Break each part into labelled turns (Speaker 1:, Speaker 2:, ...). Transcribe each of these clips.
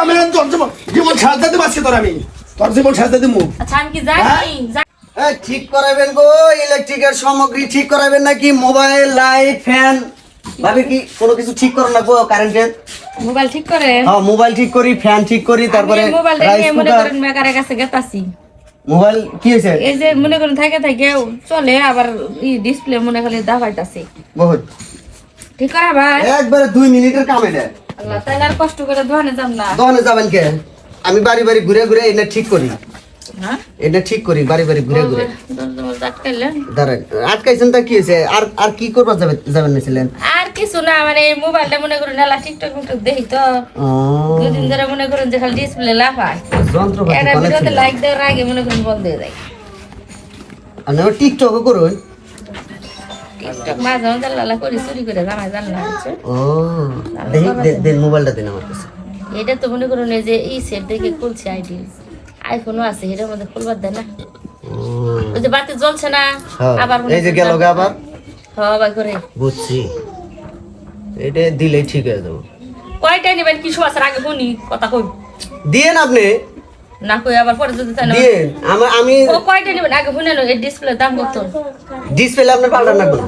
Speaker 1: আমি তোর জীবন জীবন সাজতে দিব আজকে তোর আমি। তোর জীবন সাজতে দিব।
Speaker 2: আচ্ছা আমি কি জানি জানি-
Speaker 3: ঠিক করাবেন গো ইলেকট্রিকের সামগ্রী ঠিক করাবেন নাকি? Mobile light fan. ভাবি কি কোনো কিছু ঠিক করো না গো কারেন্টের
Speaker 2: মোবাইল ঠিক করে?
Speaker 3: হ্যাঁ মোবাইল ঠিক করি ফ্যান ঠিক করি তারপরে রাইস
Speaker 2: নিয়ে মনে করেন মেকারের কাছে গেতাছি।
Speaker 3: মোবাইল কি হয়েছে?
Speaker 2: এই যে মনে করেন থাকে থাকে চলে আবার ডিসপ্লে মনে করেন দাবাইতাছে।
Speaker 3: বহুত।
Speaker 2: ঠিক করা ভাই?
Speaker 3: একবারে দুই মিনিটের কাম এটা।
Speaker 2: আল্লাহ তাইলে আর কষ্ট করে ধোয়ানে যাম না।
Speaker 3: দোকানে যাবেন কে? আমি বাড়ি বাড়ি ঘুরে ঘুরে এটা ঠিক করি।
Speaker 2: হ্যাঁ?
Speaker 3: এটা ঠিক করি বাড়ি বাড়ি ঘুরে ঘুরে। দাঁড়ান আটকাইছেন তা কি হয়েছে? আর আর কি করবার যাবে যাবেন নিছিলেন
Speaker 2: আর কিছু না মানে এই মোবাইলটা মনে করেন এলা টিকটক টিকটক দেখি তো। দুদিন ধরে মনে করেন যে খালি ডিসপ্লে লাফায়
Speaker 3: যন্ত্রপাতি।
Speaker 2: লাইক দেওয়ার আগে মনে করেন বন্ধ হয়ে যায়।
Speaker 3: আপনি টিকটকও করুন।
Speaker 2: মাঝে মাঝে লালা করি চুরি করে জামাই জান না হচ্ছে
Speaker 3: ও দেখি দেন মোবাইলটা দিন আমার কাছে
Speaker 2: এটা তো মনে করুন এই যে ই সেট দেখে খুলছে আইডি আইফোনও আছে এটার মধ্যে খুলবার দেয় না ওই যে বাতি জ্বলছে না আবার।
Speaker 3: এই যে গেল আবার
Speaker 2: হ্যাঁ আবার করে
Speaker 3: বুঝছি। এটা দিলেই ঠিক হয়ে যাব
Speaker 2: কয়টা নেবেন? কিছু আছে আগে শুনি কথা কই।
Speaker 3: দিয়েন আপনি?
Speaker 2: না কই আবার পরে যদি তাই না
Speaker 3: আমার আমি
Speaker 2: ও কয়টা নেবেন? আগে শুনে লো এই ডিসপ্লে দাম কত?
Speaker 3: ডিসপ্লে আপনি পাল্টান না। কোনো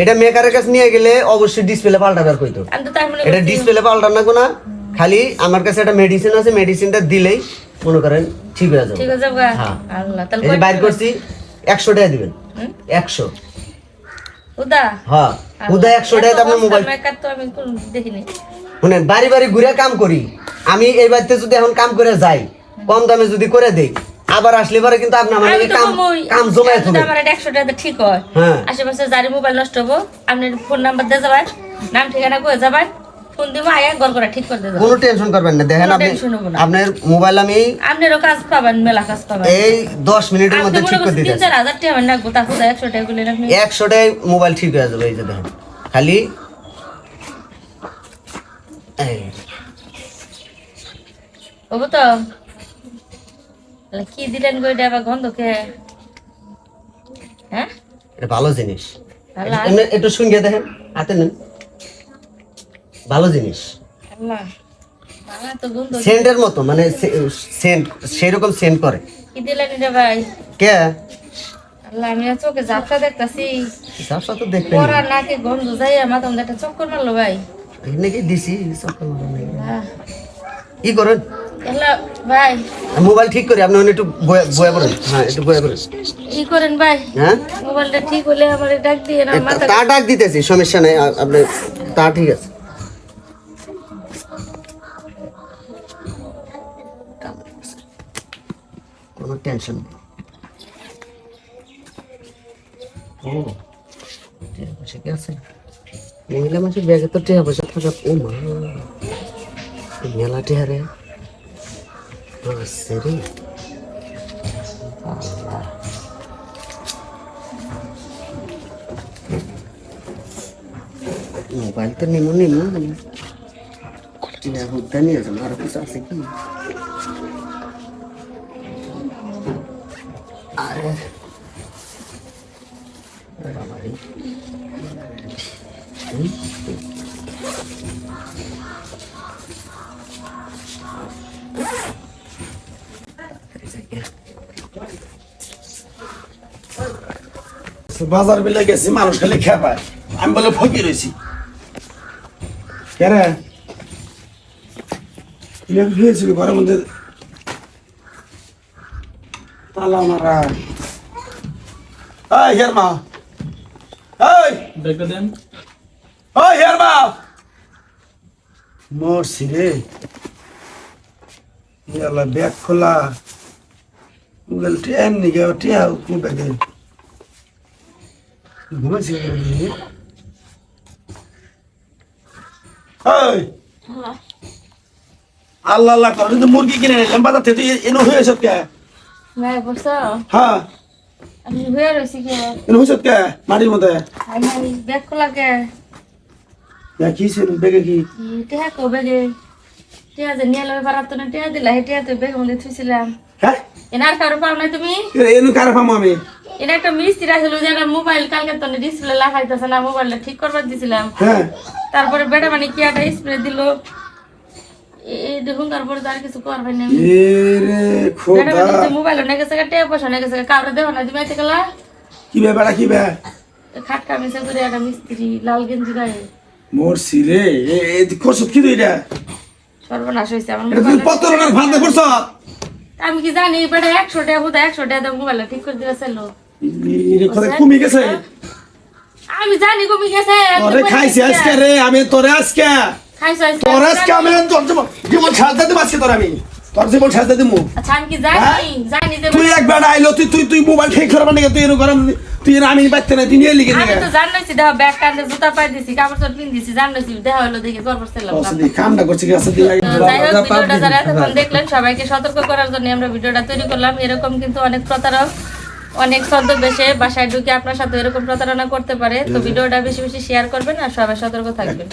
Speaker 3: এটা মেকারের কাছে নিয়ে গেলে অবশ্যই ডিসপ্লে কইতো এটা ডিসপ্লে পাল্টান না। কোনো খালি আমার কাছে একটা মেডিসিন আছে মেডিসিনটা দিলেই মনে করেন ঠিক হয়ে যাবে।
Speaker 2: ঠিক
Speaker 3: হ্যাঁ।
Speaker 2: আল্লাহ তাহলে
Speaker 3: বাইর করছি একশো টাকা দিবেন? একশো।
Speaker 2: উদা?
Speaker 3: হ্যাঁ। উদা একশো টাকা আপনার মোবাইল
Speaker 2: মেকার তো আমি দেখিনি।
Speaker 3: শুনেন বাড়ি বাড়ি ঘুরে কাম করি। আমি এই বাড়িতে যদি এখন কাম করে যাই কম দামে যদি করে দেই আবার আসলে পরে কিন্তু আপনি আমার
Speaker 2: তো
Speaker 3: কাম কাম জমায় থাকবে
Speaker 2: আমার এটা একশো টাকা ঠিক হয়।
Speaker 3: হ্যাঁ।
Speaker 2: আশেপাশে যারি মোবাইল নষ্ট হব আপনি ফোন নাম্বার দিয়ে যাবেন নাম ঠিকানা করে যাবেন ফোন দিব আয়া গড় করে ঠিক করে দেবেন
Speaker 3: কোনো টেনশন করবেন না। দেখেন আপনি। আপনার মোবাইল আমি
Speaker 2: আপনারও কাজ পাবেন মেলা কাজ পাবেন।
Speaker 3: এই দশ মিনিটের মধ্যে ঠিক করে দিতে
Speaker 2: চার হাজার টাকা আমার নাকবো তারপর একশো টাকা করলেন আপনি।
Speaker 3: একশোটাই মোবাইল ঠিক হয়ে যাবে এই যে দেখেন। খালি এই,
Speaker 2: হব তো। কি দিলেন গো এটা আবার গন্ধ কে হ্যাঁ?
Speaker 3: এটা ভালো জিনিস। একটু শুনিয়ে দেখেন হাতে নেন। ভালো জিনিস। সেন্টের মতো মানে সেন্ট সেরকম সেন্ট করে।
Speaker 2: কি দিলেন এটা ভাই?
Speaker 3: কে?
Speaker 2: আল্লাহ আমি চোখে ঝাপসা দেখতাছি।
Speaker 3: ব্যবসা তো
Speaker 2: পরা নাকে গন্ধ যাই আমার তোমাদের একটা চক্কর মারলো ভাই।
Speaker 3: নাকি দিছি? সকাল
Speaker 2: আহ,
Speaker 3: কি করেন?
Speaker 2: ভাই।
Speaker 3: মোবাইল ঠিক করি আপনি একটু বয়া করেন। হ্যাঁ একটু বয়া করেন।
Speaker 2: কি করেন ভাই
Speaker 3: হ্যাঁ?
Speaker 2: মোবাইলটা ঠিক হলে আমার ডাক দিয়ে না মাথা
Speaker 3: তা ডাক দিতেছি সমস্যা নেই আপনি তা ঠিক আছে। কোনো টেনশন নেই। ও টিয়া পয়সা কি আছে? মহিলা মানুষের ব্যাগে তো টিয়া পয়সা থাকা ও মা মেলা টিয়া আছে রে। মোবাইল তো নিমো নিমো হুদ্দা নিয়ে যাব আরও কিছু আছে কি? আরে
Speaker 1: বাজার বেলা গেছি মানুষ খালি খেপায় আমি বলে কেরে? শুয়েছিল ঘরের মধ্যে তালা মারা। এই হের মা এই।
Speaker 4: দেখে দেন।
Speaker 1: ওই হের মা মরছি রে। ইয়ালা ব্যাগ খোলা। মোবাইল টিয়াম নি গে টিয়া কোন ব্যাগে। ঘুমাইছি আল্লাহ আল্লাহ করে কিন্তু মুরগি কিনে নিলাম বাজার থেকে এনে কে? হ্যাঁ।
Speaker 2: হয়ে রয়েছি কে?
Speaker 1: কে? মাটির মধ্যে?
Speaker 2: ব্যাগ খোলা কে?
Speaker 1: কি বেগে কি?
Speaker 2: টেহা কবে গে টেহা যে নিয়ে লবে পারাত না টেহা দিলা হে টেহা তো বেগ মধ্যে থুইছিলাম।
Speaker 1: হ্যাঁ?
Speaker 2: এনার কারও পাও নাই তুমি?
Speaker 1: এনে কার পাবো আমি?
Speaker 2: এটা একটা মিস্ত্রি আসলে যে একটা মোবাইল কালকে তো ডিসপ্লে লাগাইতেছে না মোবাইলটা ঠিক করবার দিছিলাম।
Speaker 1: হ্যাঁ।
Speaker 2: তারপরে বেটা মানে কি একটা স্প্রে দিল। এই দেখুন তারপরে আর কিছু করবেন না।
Speaker 1: এ রে খোদা।
Speaker 2: মোবাইল অনেক গেছে টেপ পয়সা অনেক গেছে কাউরে দেবো না তুমি এতে গেলা?
Speaker 1: কি ব্যাপার কি ব্যাপার
Speaker 2: খাটকা মিশে করে একটা মিস্ত্রি লাল গেঞ্জি গায়ে।
Speaker 1: মরছি রে। এ এ কি এটা?
Speaker 2: সর্বনাশ হয়েছে আমার
Speaker 1: তুই
Speaker 2: মোবাইল
Speaker 1: পত্তরণের করছ
Speaker 2: আমি কি জানি বেটা একশো টাকা হুদা একশো টাকা দাম মোবাইল ঠিক করে দিবে
Speaker 1: চাইলো কমে গেছে?
Speaker 2: আমি জানি কমে গেছে
Speaker 1: আরে খাইছি আজকে রে আমি তোরে আজকে।
Speaker 2: খাইছো আজকে?
Speaker 1: তোর আজকে আমি তোর জীবন সাজতে দেবো আজকে তোর আমি। তোর জীবন সাজতে দেবো
Speaker 2: আচ্ছা আমি কি জানি?
Speaker 1: হ্যাঁ?
Speaker 2: জানি যে
Speaker 1: তুই একবার আইলো তুই তুই তুই মোবাইল ঠিক করবার নাকি তুই এরকম তুই আমি বাচ্চা না তুই নিয়ে লিখে
Speaker 2: আমি তো দেখো ব্যাগ কান্দে জুতা পাই দিছি কাপড় চোপড় পিন দিছি দেখা হলো দেখে গর্ব ছিলাম
Speaker 1: কামটা করছে কি আছে
Speaker 2: যাই হোক ভিডিওটা যারা এতক্ষণ দেখলেন সবাইকে সতর্ক করার জন্য আমরা ভিডিওটা তৈরি করলাম। এরকম কিন্তু অনেক প্রতারক অনেক ছদ্মবেশে বাসায় ঢুকে আপনার সাথে এরকম প্রতারণা করতে পারে। তো ভিডিওটা বেশি বেশি শেয়ার করবেন আর সবাই সতর্ক থাকবেন।